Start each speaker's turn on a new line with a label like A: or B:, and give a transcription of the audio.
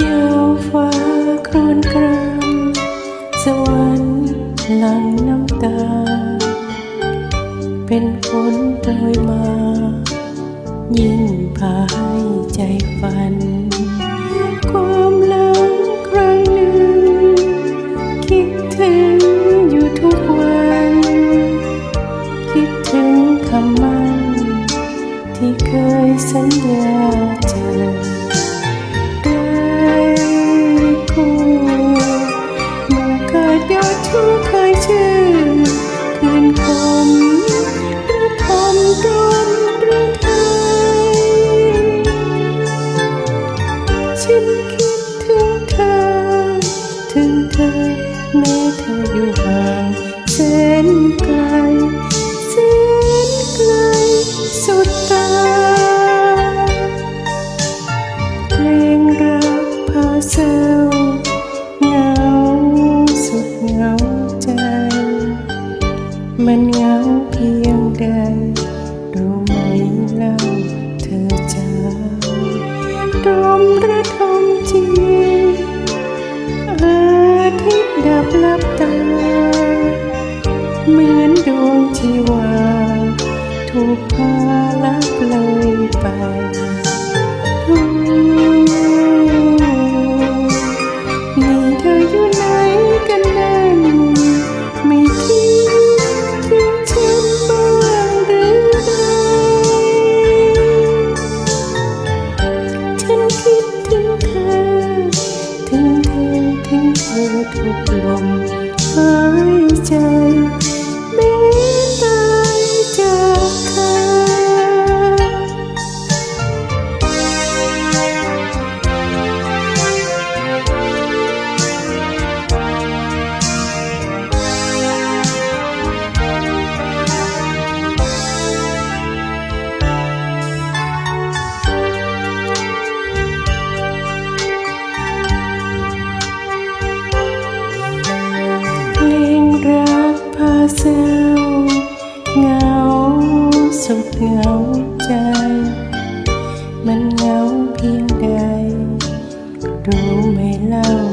A: เดีวฟ้าครวนกรามสวรรค์หลังน้ำตา เป็นฝนโปรยมา ยิ่งพาใใจฝัน ความลังครั้งหนึ่ง คิดถึงอยู่ทุกวัน คิดถึงคำมันที่เคยสัญญา ฉันคิดถึงเธอ ถึงเธอแม้เธออยู่ห่างแสนไกลแสนไกลสุดตาเพลงรักพาเศร้าเหงาสุดเหงาใจ มันเหงาเพียงใด ตรมระทมจีอาทิตย์ดับลับ ทุกลมหาย ngóng thiên đài đủ mê lao